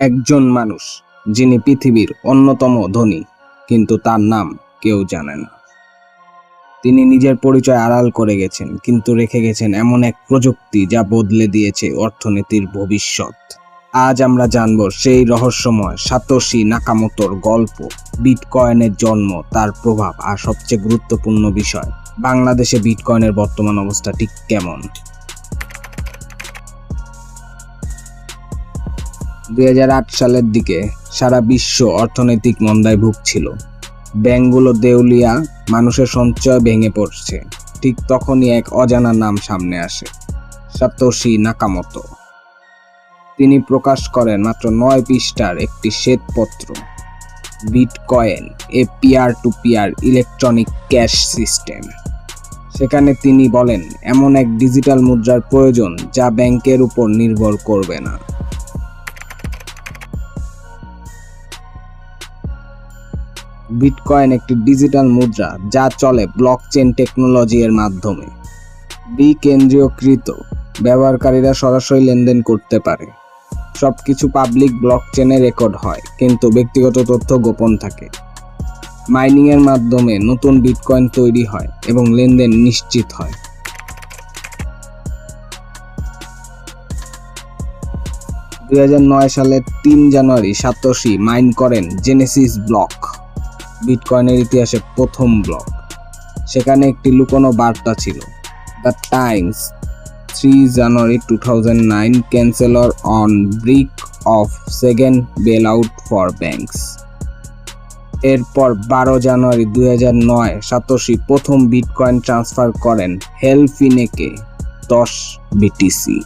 একজন মানুষ, যিনি পৃথিবীর অন্যতম ধনী, কিন্তু তার নাম কেউ জানে না। তিনি নিজের পরিচয় আড়াল করে গেছেন, কিন্তু রেখে গেছেন এমন এক প্রযুক্তি যা বদলে দিয়েছে অর্থনীতির ভবিষ্যৎ। আজ আমরা জানব সেই রহস্যময় সাতোশি নাকামোতোর গল্প, বিটকয়েনের জন্ম, তার প্রভাব আর সবচেয়ে গুরুত্বপূর্ণ বিষয়। বাংলাদেশে বিটকয়েনের বর্তমান অবস্থা ঠিক কেমন? দুই হাজার আট সালের দিকে সারা বিশ্ব অর্থনৈতিক মন্দায় ভুগছিল। ব্যাংকগুলো দেউলিয়া, মানুষের সঞ্চয় ভেঙে পড়ছে। ঠিক তখনই এক অজানা নাম সামনে আসে, সাতোশি নাকামতো। তিনি প্রকাশ করেন মাত্র নয় পৃষ্ঠার একটি শ্বেতপত্র। Bitcoin, a peer to peer electronic cash system. সেখানে তিনি বলেন, এমন এক ডিজিটাল মুদ্রার প্রয়োজন যা ব্যাংকের উপর নির্ভর করবে না। বিটকয়েন একটি ডিজিটাল মুদ্রা যা চলে ব্লকচেন টেকনোলজি এর মাধ্যমে। বিকেন্দ্রীয়কৃত, ব্যবহারকারীরা সরাসরি লেনদেন করতে পারে। সবকিছু পাবলিক ব্লকচেনে রেকর্ড হয়, কিন্তু ব্যক্তিগত তথ্য গোপন থাকে। মাইনিং এর মাধ্যমে নতুন বিটকয়েন তৈরি হয় এবং লেনদেন নিশ্চিত হয়। দুই হাজার নয় সালের তিন জানুয়ারি সাতোশি মাইন করেন জেনেসিস ব্লক বিটকয়েনের ইতিহাসে প্রথম ব্লক। সেখানে একটি লুকোনো বার্তা ছিল, the Times, three January two thousand nine, chancellor on brink of second bailout for banks. এরপর বারো জানুয়ারি দুই হাজার নয়, সাতোশি প্রথম বিটকয়েন ট্রান্সফার করেন হেলফিনেকে, দশ বিটিসি।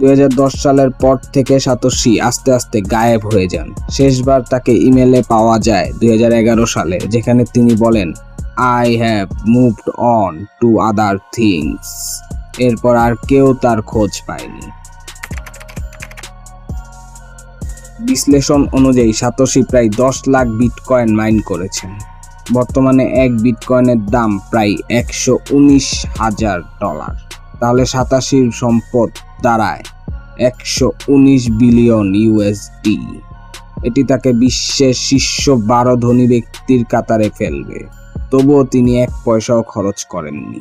দুই হাজার দশ সালের পর থেকে সাতোশি আস্তে আস্তে গায়েব হয়ে যান। শেষবার তাকে ইমেলে পাওয়া যায় দুই হাজার এগারো সালে, যেখানে তিনি বলেন I have moved on to other things এরপর আর কেউ তার খোঁজ পায়নি। বিশ্লেষণ অনুযায়ী সাতোশি প্রায় দশ লাখ বিটকয়েন মাইন করেছেন। বর্তমানে এক বিটকয়েনের দাম প্রায় একশো হাজার ডলার। তাহলে সাতাশির সম্পদ দাঁড়ায়। একশো উনিশ বিলিয়ন ইউএসডি এটি তাকে বিশ্বের শীর্ষ বারো ধনী ব্যক্তির কাতারে ফেলবে। তবুও তিনি এক পয়সাও খরচ করেননি।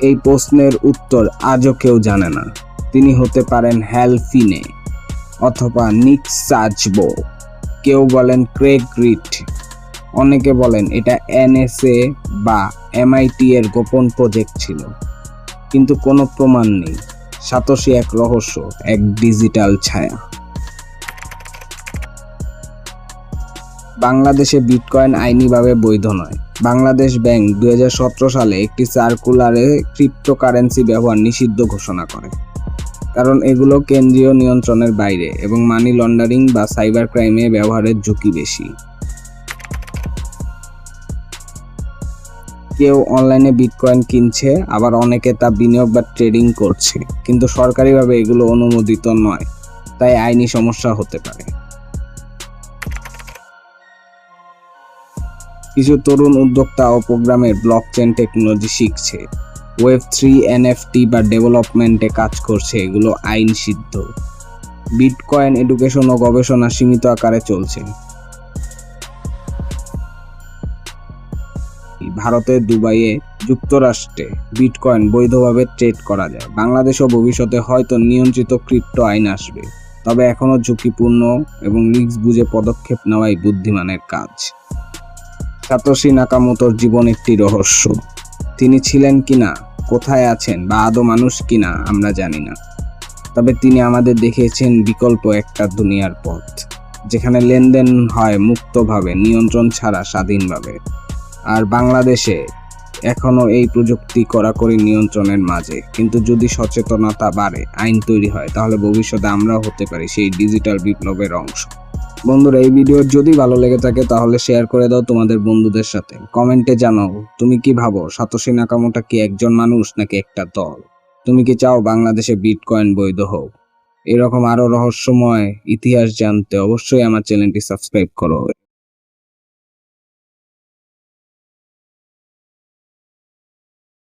এই প্রশ্নের উত্তর আজও কেউ জানে না। তিনি হতে পারেন হ্যালফিনে অথবা নিক সাজবো। কেউ বলেন ক্রেগ রিট। অনেকে বলেন এটা এনএসএ বা এমআইটি এর গোপন প্রজেক্ট ছিল। কিন্তু কোনো প্রমাণ নেই। সাতোশি এক রহস্য, এক ডিজিটাল ছায়া। বাংলাদেশে বিটকয়েন আইনিভাবে বৈধ নয়। বাংলাদেশ ব্যাংক দুই হাজার সতেরো সালে একটি সার্কুলারে ক্রিপ্টোকারেন্সি ব্যবহার নিষিদ্ধ ঘোষণা করে। কারণ এগুলো কেন্দ্রীয় নিয়ন্ত্রণের বাইরে এবং মানি লন্ডারিং বা সাইবার ক্রাইমে ব্যবহারের ঝুঁকি বেশি। কেউ অনলাইনে বিটকয়েন কিনছে, আবার অনেকে তা বিনিয়োগ বা ট্রেডিং করছে। কিন্তু সরকারিভাবে এগুলো অনুমোদিত নয়, তাই আইনি সমস্যা হতে পারে। কিছু তরুণ উদ্যোক্তা ও প্রোগ্রামের ব্লকচেন টেকনোলজি শিখছে। ওয়েব থ্রি এনএফটি বা ডেভেলপমেন্টে কাজ করছে, এগুলো আইন সিদ্ধ। বিটকয়েন এডুকেশন ও গবেষণা সীমিত আকারে চলছে। ভারতের দুবাইয়ে যুক্তরাষ্ট্রে বিটকয়েন বৈধভাবে ট্রেড করা যায়। বাংলাদেশও ভবিষ্যতে হয়তো নিয়ন্ত্রিত ক্রিপ্টো আইন আসবে, তবে এখনও ঝুঁকিপূর্ণ এবং রিস্ক বুঝে পদক্ষেপ নেওয়াই বুদ্ধিমানের কাজ। সাতোশি নাকামোতোর জীবন একটি রহস্য। তিনি ছিলেন কিনা কোথায় আছেন বা আদৌ মানুষ কিনা আমরা জানি না। তবে তিনি আমাদের দেখিয়েছেন বিকল্প একটা দুনিয়ার পথ, যেখানে লেনদেন হয় মুক্তভাবে, নিয়ন্ত্রণ ছাড়া স্বাধীনভাবে। আর বাংলাদেশে এখনও এই প্রযুক্তি কড়াকড়ি নিয়ন্ত্রণের মাঝে। কিন্তু যদি সচেতনতা বাড়ে, আইন তৈরি হয়, তাহলে ভবিষ্যতে আমরাও হতে পারি সেই ডিজিটাল বিপ্লবের অংশ। বন্ধুরা, এই ভিডিও যদি ভালো লেগে থাকে, তাহলে শেয়ার করে দাও তোমাদের বন্ধুদের সাথে। কমেন্টে জানাও, তুমি কি ভাবো, সাতোশি নাকামোটা কি একজন মানুষ নাকি একটা দল? তুমি কি চাও বাংলাদেশে বিটকয়েন বৈধ হোক? এরকম আরও রহস্যময় ইতিহাস জানতে অবশ্যই আমার চ্যানেলটি সাবস্ক্রাইব করো।